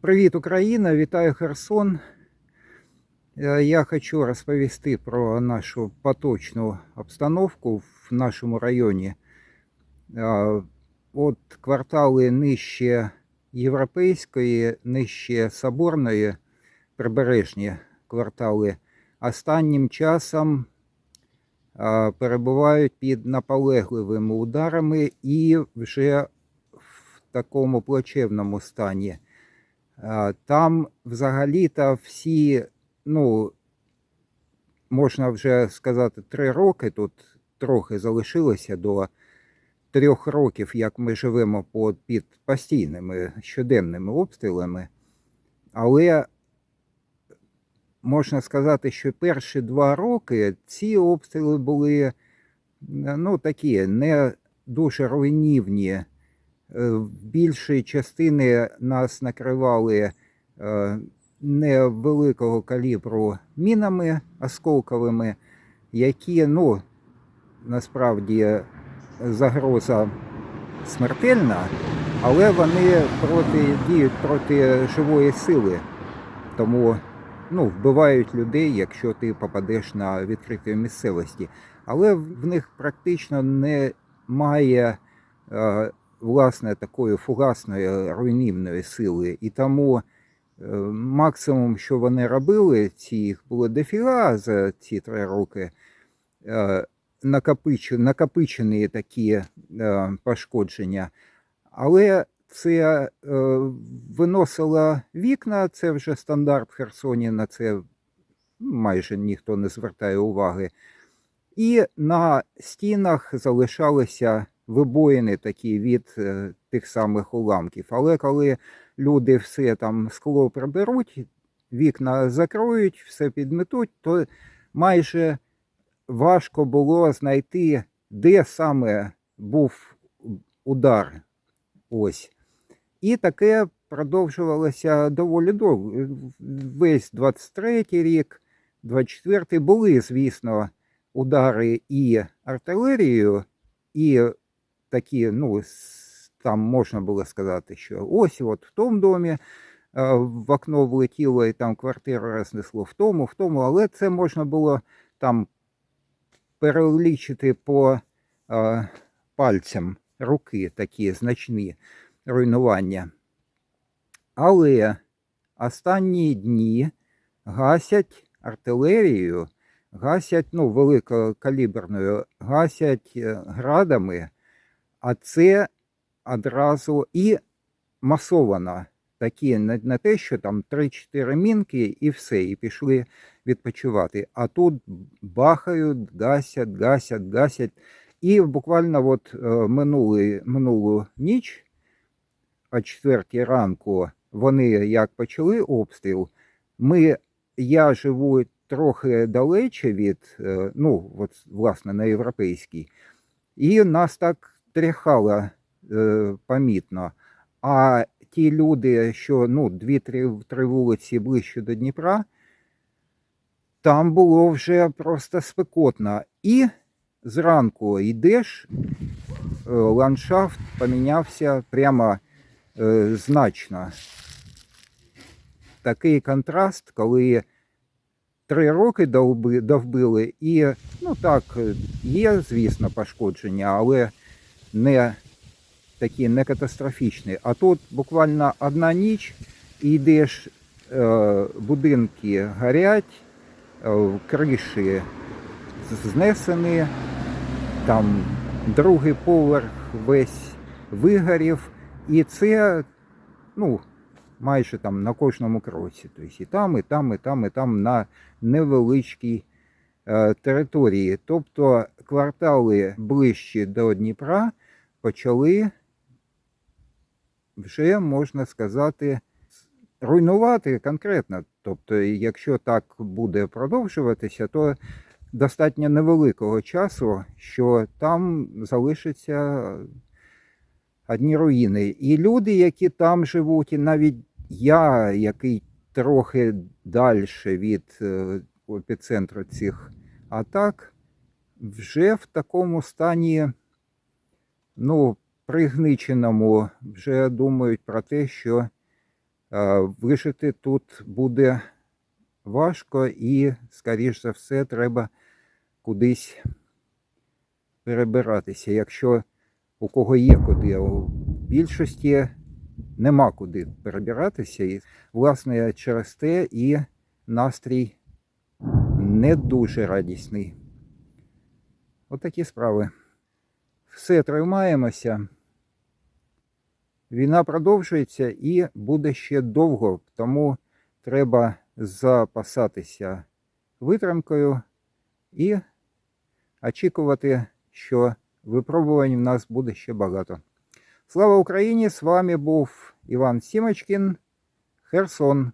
Привіт, Україна! Вітаю Херсон. Е, Я хочу розповісти про нашу поточну обстановку в нашому районі. Е, От квартали нижче європейської, нижче соборної, прибережні квартали останнім часом е, перебувають під наполегливими ударами і вже в такому плачевному стані. Там взагалі-то всі, ну, можна вже сказати, три роки, тут трохи залишилося до трьох років, як ми живемо під постійними щоденними обстрілами. Але можна сказати, що перші два роки ці обстріли були ну, такі не дуже руйнівні. Е, В більшій частини нас накривали е, невеликого калібру мінами осколковими, які, ну, насправді загроза смертельна, але вони проти, діють проти живої сили. Тому ну, вбивають людей, якщо ти попадеш на відкритій місцевості. Але в них практично немає е, власне такої фугасної руйнівної сили. І тому е, максимум, що вони робили, ці їх було дофіга за ці три роки. е, накопичені такі е, пошкодження. Але це виносило вікна, це вже стандарт в Херсоні, на це майже ніхто не звертає уваги. І на стінах залишалися вибоїни такі від е, тих самих уламків. Але коли люди все там скло приберуть, вікна закроють, все підметуть, то майже важко було знайти, де саме був удар. Ось. І таке продовжувалося доволі довго. Весь 23-й рік, 24-й були, звісно, удари і артилерією, і такі, ну, там можна було сказати, що ось от в тому домі в окно влетіло і там квартиру рознесло в тому, в тому, але це можна було там перелічити по е, пальцям руки такі значні руйнування. Але останні дні гасять артилерією, гасять ну, великокаліберною, гасять е, градами, а це одразу і масовано. Такі не, не те, що там 3-4 мінки і все, і пішли відпочивати. А тут бахають, гасять, гасять, гасять. І буквально от е, минулу ніч, о 4 ранку, вони як почали обстріл, ми, я живу трохи далече від, е, ну, от, власне, на європейській, і нас так тряхало е, помітно. А ті люди, що ну, дві-три три вулиці ближче до Дніпра, там було вже просто спекотно. І зранку йдеш, е, ландшафт помінявся прямо е, значно. Такий контраст, коли три роки довбили, і ну так, є, звісно, пошкодження, але не такі не катастрофічні. А тут буквально одна ніч, і йдеш, е, будинки горять, е, криші знесені, там другий поверх весь вигорів, і це ну, майже там на кожному кроці. Тобто і там, і там, і там, і там на невеличкій е, території. Тобто квартали ближче до Дніпра почали вже, можна сказати, руйнувати конкретно. Тобто, якщо так буде продовжуватися, то достатньо невеликого часу, що там залишаться одні руїни. І люди, які там живуть, і навіть я, який трохи далі від е, епіцентру цих атак, вже в такому стані, ну, пригниченому, вже думають про те, що Е, Вижити тут буде важко і, скоріш за все, треба кудись перебиратися. Якщо у кого є куди, у більшості нема куди перебиратися. І, власне, через те і настрій не дуже радісний. Отакі справи. Все, тримаємося. Війна продовжується і буде ще довго, тому треба запасатися витримкою і очікувати, що випробувань в нас буде ще багато. Слава Україні! З вами був Іван Сімочкін, Херсон.